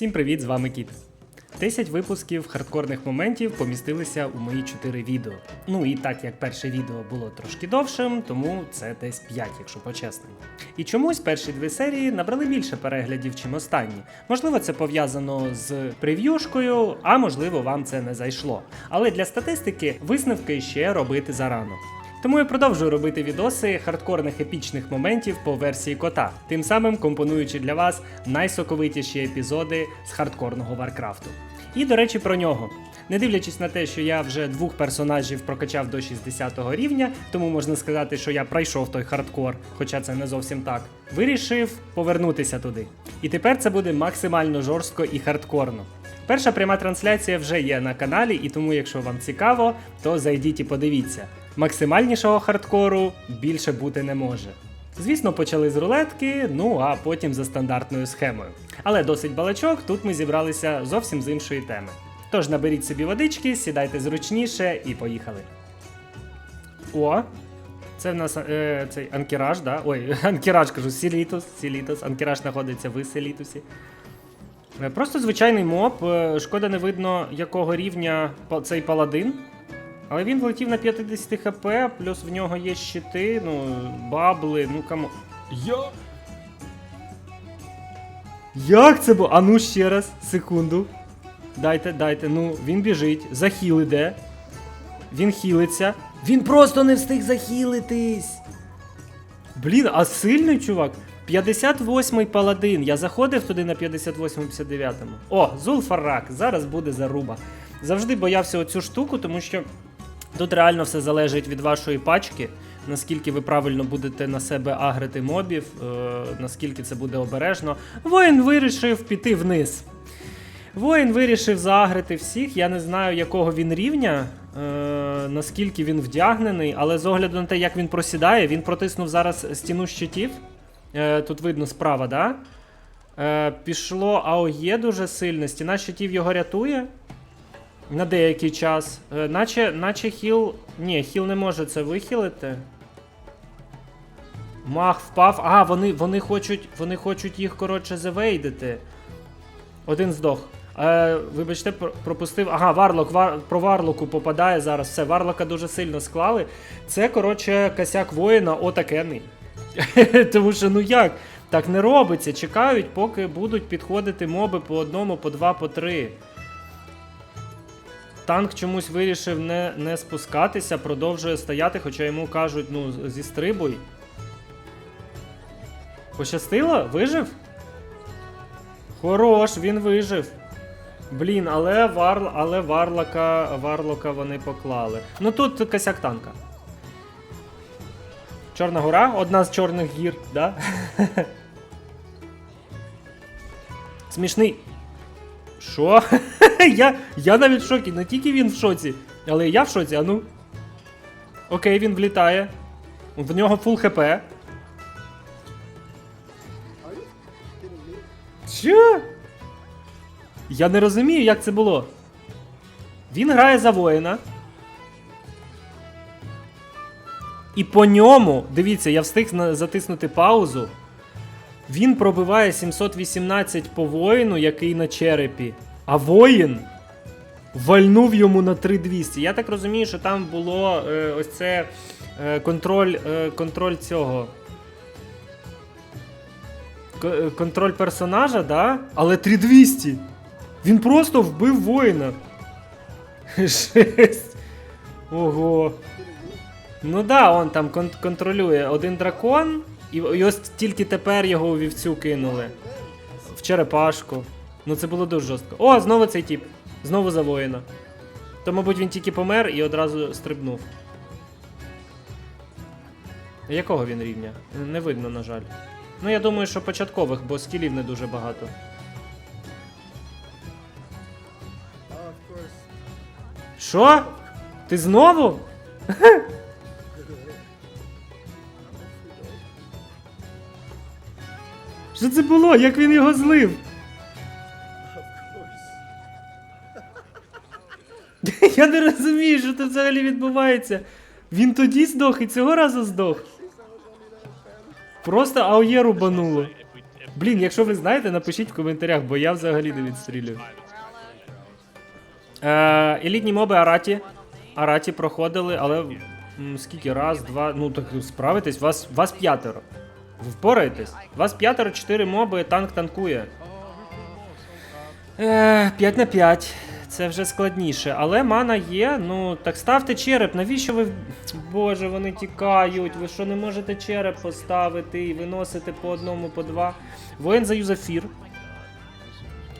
Всім привіт, з вами Кіт. 10 випусків хардкорних моментів помістилися у мої 4 відео. Ну і так як перше відео було трошки довшим, тому це десь 5, якщо по-чесному. І чомусь перші дві серії набрали більше переглядів, чим останні. Можливо, це пов'язано з прев'юшкою, а можливо, вам це не зайшло. Але для статистики висновки ще робити зарано. Тому я продовжую робити відоси хардкорних епічних моментів по версії кота, тим самим компонуючи для вас найсоковитіші епізоди з хардкорного Варкрафту. І до речі, про нього. Не дивлячись на те, що я вже двох персонажів прокачав до 60 рівня, тому можна сказати, що я пройшов той хардкор, хоча це не зовсім так. Вирішив повернутися туди. І тепер це буде максимально жорстко і хардкорно. Перша пряма трансляція вже є на каналі, і тому, якщо вам цікаво, то зайдіть і подивіться. Максимальнішого хардкору більше бути не може. Звісно, почали з рулетки, ну а потім за стандартною схемою. Але досить балачок, тут ми зібралися зовсім з іншої теми. Тож наберіть собі водички, сідайте зручніше і поїхали. О! Це в нас е, цей анкераж, да? Ой, анкераж кажу, Сілітус, Сілітус. Анкераж знаходиться в Селітусі. Е, Просто звичайний моб. е, Шкода не видно, якого рівня цей паладин. Але він влетів на 50 хп, плюс в нього є щити, ну, бабли, ну камо. Я. Як це було? А ну ще раз, секунду. Дайте, дайте, ну, він біжить, захіл іде. Він хілиться. Він просто не встиг захілитись. Блін, а сильний чувак. 58-й паладин. Я заходив туди на 58-59-му. О, Зулфарак, зараз буде заруба. Завжди боявся оцю штуку, тому що тут реально все залежить від вашої пачки, наскільки ви правильно будете на себе агрити мобів, е, наскільки це буде обережно. Воїн вирішив піти вниз. Воїн вирішив заагрити всіх. Я не знаю, якого він рівня, е, наскільки він вдягнений, але з огляду на те, як він просідає, він протиснув зараз стіну щитів. Е, тут видно справа, да? Е, пішло АОЄ дуже сильно. Стіна щитів його рятує на деякий час. Е, наче, наче хіл. Ні, хіл не може це вихилити. Мах впав. А, вони, вони, хочуть, вони хочуть їх, коротше, завейдити. Один здох. Е, вибачте, пропустив. Ага, Варлок, вар, про Варлоку попадає зараз. Все, Варлока дуже сильно склали. Це, коротше, косяк воїна отакений. Тому що, ну як? Так не робиться. Чекають, поки будуть підходити моби по одному, по два, по три. Танк чомусь вирішив не, не спускатися, продовжує стояти, хоча йому кажуть, ну, зістрибуй. Пощастило? Вижив? Хорош, він вижив. Блін, але вар, але варлока, варлока вони поклали. Ну тут косяк танка. Чорна гора, одна з чорних гір, да? Смішний. Що? я, я навіть в шокі, не тільки він в шоці, але я в шоці, а ну. Окей, він влітає. В нього фул хп. Що? Я не розумію, як це було. Він грає за воїна. І по ньому, дивіться, я встиг затиснути паузу. Він пробиває 718 по воїну, який на черепі. А воїн вальнув йому на 3200. Я так розумію, що там було е, ось це е, контроль, е, контроль цього. Е, контроль персонажа, да? Але 3200. Він просто вбив воїна. Жесть. Ого. Ну да, он там кон- контролює один дракон, і, і ось тільки тепер його у вівцю кинули. В черепашку. Ну це було дуже жорстко. О, знову цей тіп. Знову за воїна. То, мабуть, він тільки помер і одразу стрибнув. Якого він рівня? Не видно, на жаль. Ну, я думаю, що початкових, бо скілів не дуже багато. Що? Ти знову? Що це було? Як він його злив? Я не розумію, що тут взагалі відбувається. Він тоді здох і цього разу здох. Просто АОЄ рубануло. Блін, якщо ви знаєте, напишіть в коментарях, бо я взагалі не відстрілюю. Е, елітні моби Араті. Араті проходили, але скільки? Раз, два. Ну так справитесь, вас, вас п'ятеро. Ви впораєтесь? Вас п'ятеро, чотири моби, танк танкує. Е, 5 на 5. Це вже складніше. Але мана є. Ну, так ставте череп. Навіщо ви. Боже, вони тікають. Ви що не можете череп поставити і виносити по одному, по два. Воїн заюзав фір.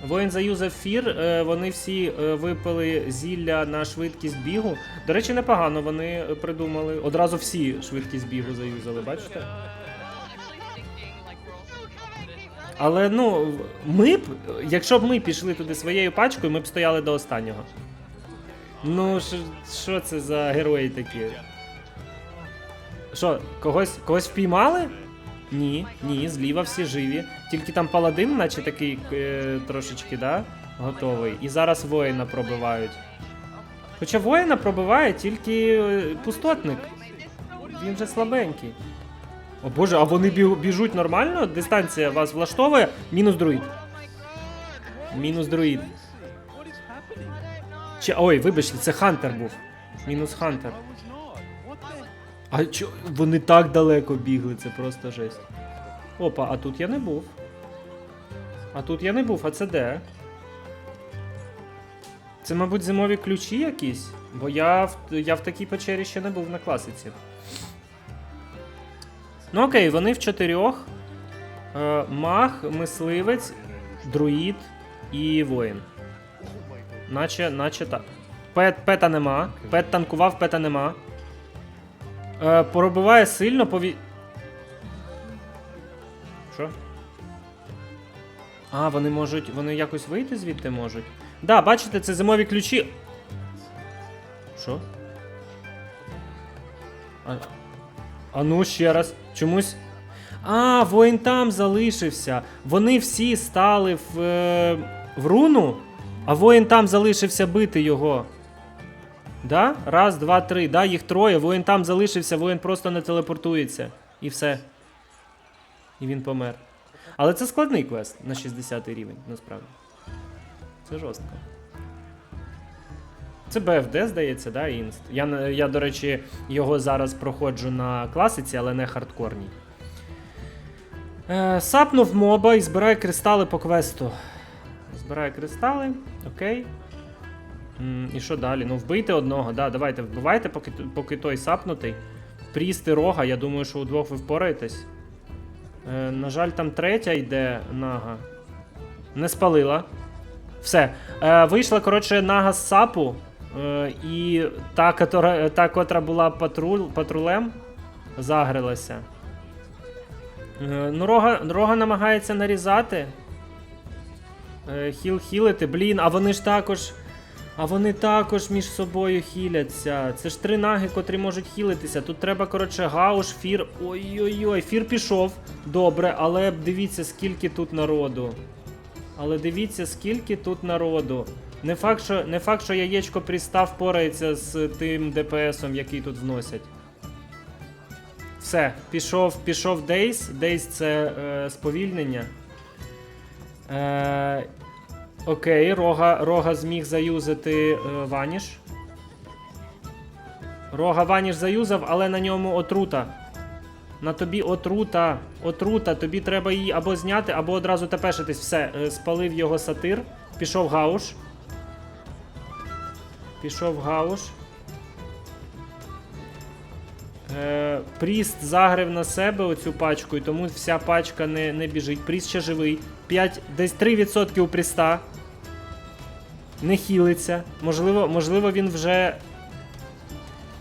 Воїн заюзав фір. е, Вони всі е, випили зілля на швидкість бігу. До речі, непогано вони придумали. Одразу всі швидкість бігу заюзали, бачите? Але ну, ми б, якщо б ми пішли туди своєю пачкою, ми б стояли до останнього. Ну, що- це за герої такі? Що, когось, когось впіймали? Ні, ні, зліва всі живі. Тільки там паладин, наче такий е, трошечки, да? Готовий. І зараз воїна пробивають. Хоча воїна пробиває тільки е, пустотник. Він же слабенький. О боже, а вони бі- біжуть нормально? Дистанція вас влаштовує? Мінус друїд. Мінус друїд. Чи, ой, вибачте, це Хантер був. Мінус Хантер. А чо вони так далеко бігли, це просто жесть. Опа, а тут я не був. А тут я не був, а це де? Це, мабуть, зимові ключі якісь? Бо я в, я в такій печері ще не був на класиці. Ну окей, вони в чотирьох. Е, маг, мисливець, друїд і воїн. Наче, наче так. Пет, пета нема. Пет танкував, пета нема. Е, пробиває сильно пові. Що? А, вони можуть. Вони якось вийти звідти можуть. Да, бачите, це зимові ключі. Що? А, а ну ще раз. Чомусь. А, воїн там залишився. Вони всі стали в, е, в руну, а воїн там залишився бити його. Да? Раз, два, три. Да, їх троє. Воїн там залишився, воїн просто не телепортується. І все. І він помер. Але це складний квест на 60 рівень, насправді. Це жорстко. Це BFD, здається, да, інст. Я, я, до речі, його зараз проходжу на класиці, але не хардкорній. Е, сапнув моба і збирає кристали по квесту. Збирає кристали, окей. М, і що далі? Ну, вбийте одного, да, давайте, вбивайте, поки, поки той сапнутий. Прісти рога, я думаю, що удвох ви впораєтесь. Е, на жаль, там третя йде нага. Не спалила. Все. Е, вийшла, коротше, нага з сапу. Е, і та, котра, та, котра була патруль, патрулем, загрилася. Е, ну, рога, рога намагається нарізати. Е, хіл хілити. Блін, а вони ж також. А вони також між собою хіляться. Це ж три наги, котрі можуть хілитися. Тут треба, коротше, гауш, фір. Ой-ой-ой, фір пішов. Добре, але дивіться, скільки тут народу. Але дивіться, скільки тут народу. Не факт, що, не факт, що яєчко пристав порається з тим ДПСом, який тут вносять. Все, пішов, пішов Дейс. Дейс це е, сповільнення. Е, окей, рога, рога зміг заюзати е, ваніш. Рога ваніш заюзав, але на ньому отрута. На тобі отрута. Отрута. Тобі треба її або зняти, або одразу тепешитись. Все, е, спалив його сатир. Пішов гауш. Пішов гауш. Е, Пріст загрив на себе оцю пачку, і тому вся пачка не, не біжить. Пріст ще живий. 5, десь 3% у Пріста. Не хілиться. Можливо, можливо, він вже.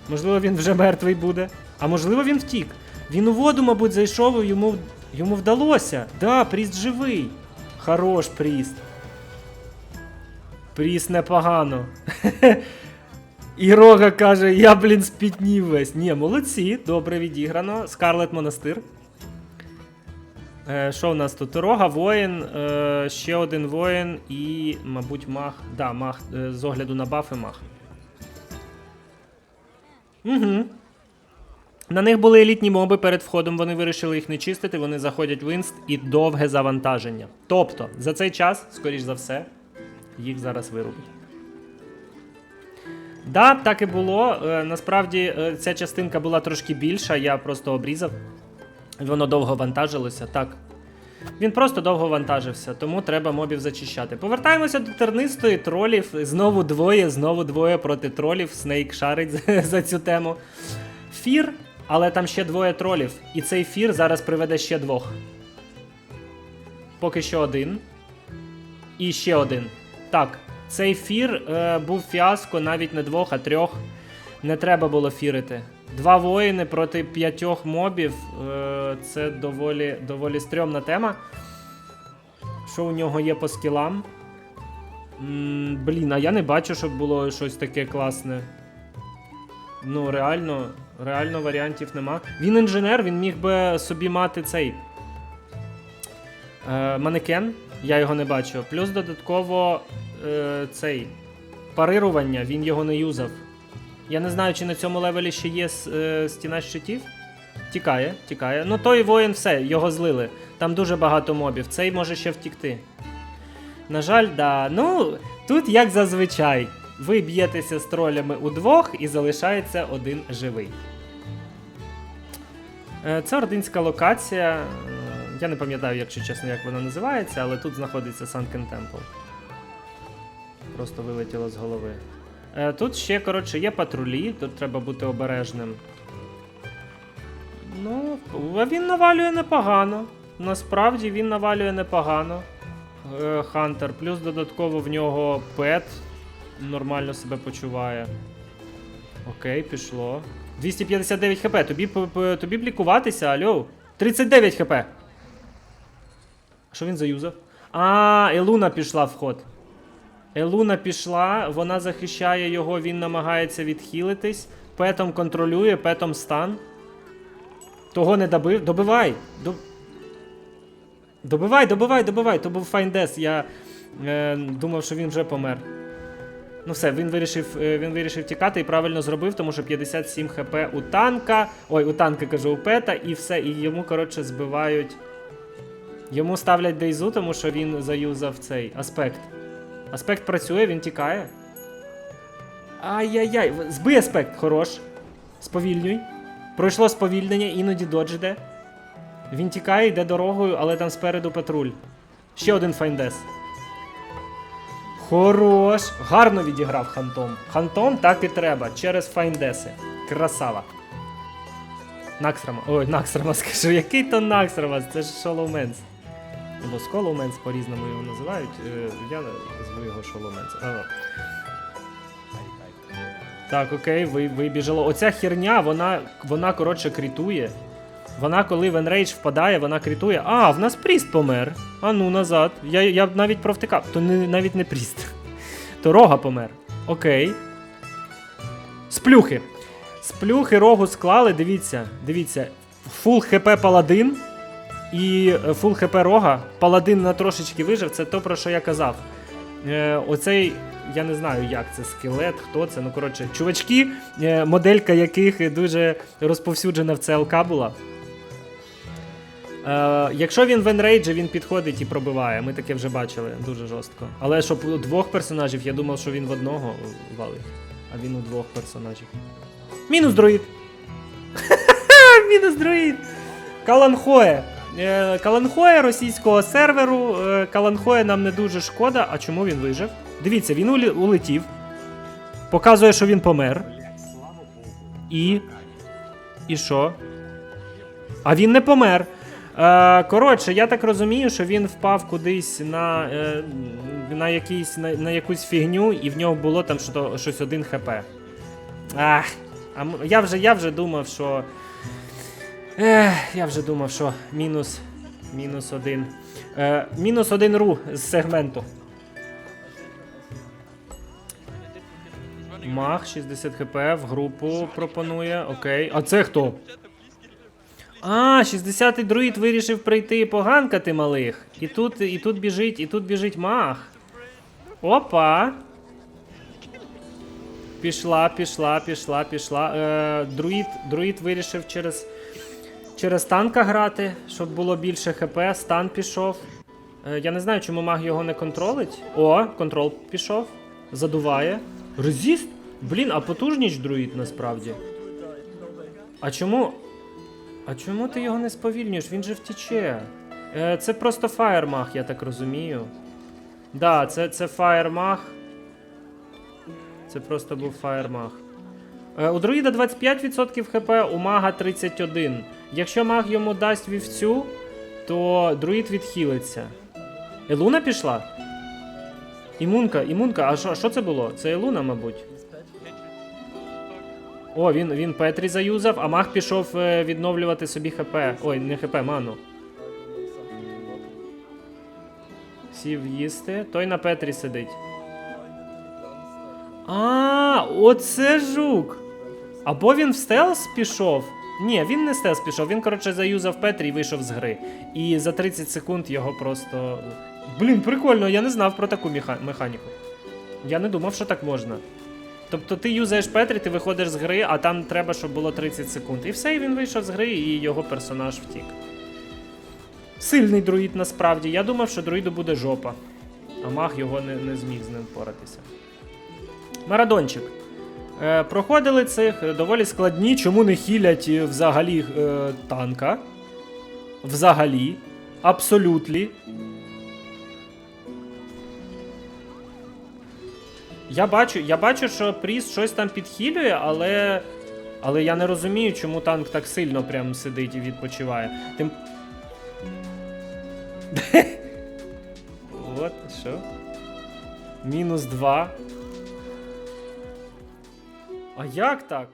Можливо, він вже мертвий буде. А можливо, він втік. Він у воду, мабуть, зайшов і йому, йому вдалося. Да, Пріст живий. Хорош, Пріст. Пріст непогано. І Рога каже, я, блін, спітнів весь. Ні, молодці, добре відіграно. Скарлет Монастир. Е, що в нас тут? Рога, воїн, е, ще один воїн і, мабуть, мах. Да, мах е, з огляду на бафи мах. Угу. На них були елітні моби перед входом, вони вирішили їх не чистити, вони заходять в інст і довге завантаження. Тобто, за цей час, скоріш за все, їх зараз вирубить. Да, так і було. Е, насправді е, ця частинка була трошки більша, я просто обрізав. Воно довго вантажилося, так. Він просто довго вантажився, тому треба мобів зачищати. Повертаємося до тернистої тролів. Знову двоє, знову двоє проти тролів. Снейк шарить за- за цю тему. Фір, але там ще двоє тролів. І цей фір зараз приведе ще двох. Поки що один. І ще один. Так, цей фір е, був фіаско навіть не двох, а трьох. Не треба було фірити. Два воїни проти п'ятьох мобів. Е, це доволі, доволі стрьомна тема. Що у нього є по скілам? м блін, а я не бачу, щоб було щось таке класне. Ну, реально, реально варіантів нема. Він інженер, він міг би собі мати цей. Е, манекен, я його не бачу. Плюс додатково е, цей парирування, він його не юзав. Я не знаю, чи на цьому левелі ще є е, стіна щитів. Тікає, тікає. Ну той воїн все, його злили. Там дуже багато мобів. Цей може ще втікти. На жаль, да. Ну, тут як зазвичай. Ви б'єтеся з тролями удвох і залишається один живий. Е, Це ординська локація. Я не пам'ятаю, якщо чесно, як вона називається, але тут знаходиться Sunken Temple. Просто вилетіло з голови. Е, Тут ще, коротше, є патрулі, тут треба бути обережним. Ну, він навалює непогано. Насправді він навалює непогано. Е, Хантер. Плюс додатково в нього пет нормально себе почуває. Окей, пішло. 259 хп. Тобі, тобі б лікуватися, альо. 39 хп. Що він заюзав? А, Елуна пішла в ход. Елуна пішла, вона захищає його, він намагається відхилитись. Петом контролює, петом стан. Того не добив. Добивай! До... Добивай, добивай, добивай. То був файндес. Я е, думав, що він вже помер. Ну все, він вирішив, е, він вирішив тікати і правильно зробив, тому що 57 хп у танка. Ой, у танка кажу, у пета, і все. І йому, коротше, збивають. Йому ставлять дейзу, тому що він заюзав цей аспект. Аспект працює, він тікає. Ай-яй-яй, збий аспект, хорош. Сповільнюй. Пройшло сповільнення, іноді додж іде. Він тікає, йде дорогою, але там спереду патруль. Ще один файндес. Хорош. Гарно відіграв Хантом. Хантом так і треба. Через файндеси. Красава. Наксрама. Ой, Наксрама скажу. Який то Наксрама? Це ж Шолоуменс. Або Сколоуменс по-різному його називають. Е, Я зву його Шолоуменс. Ага. Так, окей, ви, вибіжало. Оця херня, вона, вона коротше крітує. Вона, коли в Enrage впадає, вона крітує. А, в нас Пріст помер. А ну назад. Я, я навіть провтикав. То не, навіть не Пріст. То рога помер. Окей. Сплюхи. Сплюхи рогу склали, дивіться, дивіться. Фул хп паладин і е, фул хп рога. Паладин на трошечки вижив, це то, про що я казав. Е, оцей, я не знаю, як це, скелет, хто це. Ну, коротше, чувачки, е, моделька яких дуже розповсюджена в CLK була. Е, якщо він в енрейджі, він підходить і пробиває. Ми таке вже бачили дуже жорстко. Але щоб у двох персонажів, я думав, що він в одного валить. А він у двох персонажів. Мінус друїд. Мінус друїд. Каланхоє. Е, Каланхоє російського серверу. Е, Каланхоє нам не дуже шкода. А чому він вижив? Дивіться, він улетів. Показує, що він помер. І. І що? А він не помер. Е, коротше, я так розумію, що він впав кудись на, на, якийсь, на, на якусь фігню, і в нього було там щось 1 хп. Ах, а я вже, я вже думав, що. Ех, я вже думав, що мінус. Мінус один. Е, мінус один ру з сегменту. Мах 60 хп в групу пропонує. Окей. А це хто? А, 60-й друїд вирішив прийти і поганкати малих. І тут, і тут біжить, і тут біжить мах. Опа. Пішла, пішла, пішла, пішла. Е, друїд, друїд вирішив через, через танка грати, щоб було більше хп. Стан пішов. Е, я не знаю, чому маг його не контролить. О, контрол пішов. Задуває. Резіст? Блін, а потужніч друїд насправді. А чому. А чому ти його не сповільнюєш? Він же втіче. Е, це просто фаєрмаг, я так розумію. Да, це, це фаєрмаг. Це просто був фаєрмаг. Е, у друїда 25% хп, у мага 31. Якщо маг йому дасть вівцю, то друїд відхилиться. Елуна пішла? Імунка, імунка, а що, це було? Це Елуна, мабуть. О, він, він Петрі заюзав, а маг пішов е, відновлювати собі ХП. Ой, не ХП, ману. Сів їсти. Той на Петрі сидить. А, оце жук. Або він в стелс пішов. Ні, він не стелс пішов. Він, коротше, заюзав Петрі і вийшов з гри. І за 30 секунд його просто. Блін, прикольно, я не знав про таку меха- механіку. Я не думав, що так можна. Тобто ти юзаєш Петрі, ти виходиш з гри, а там треба, щоб було 30 секунд. І все, і він вийшов з гри, і його персонаж втік. Сильний друїд насправді. Я думав, що друїду буде жопа. А маг його не, не зміг з ним впоратися. Марадончик. Е, проходили цих доволі складні, чому не хілять е, взагалі е, танка. Взагалі. Абсолютлі. Я бачу, я бачу, що Пріс щось там підхилює, але. Але я не розумію, чому танк так сильно прям сидить і відпочиває. Тим. От, що? Мінус 2. А як так?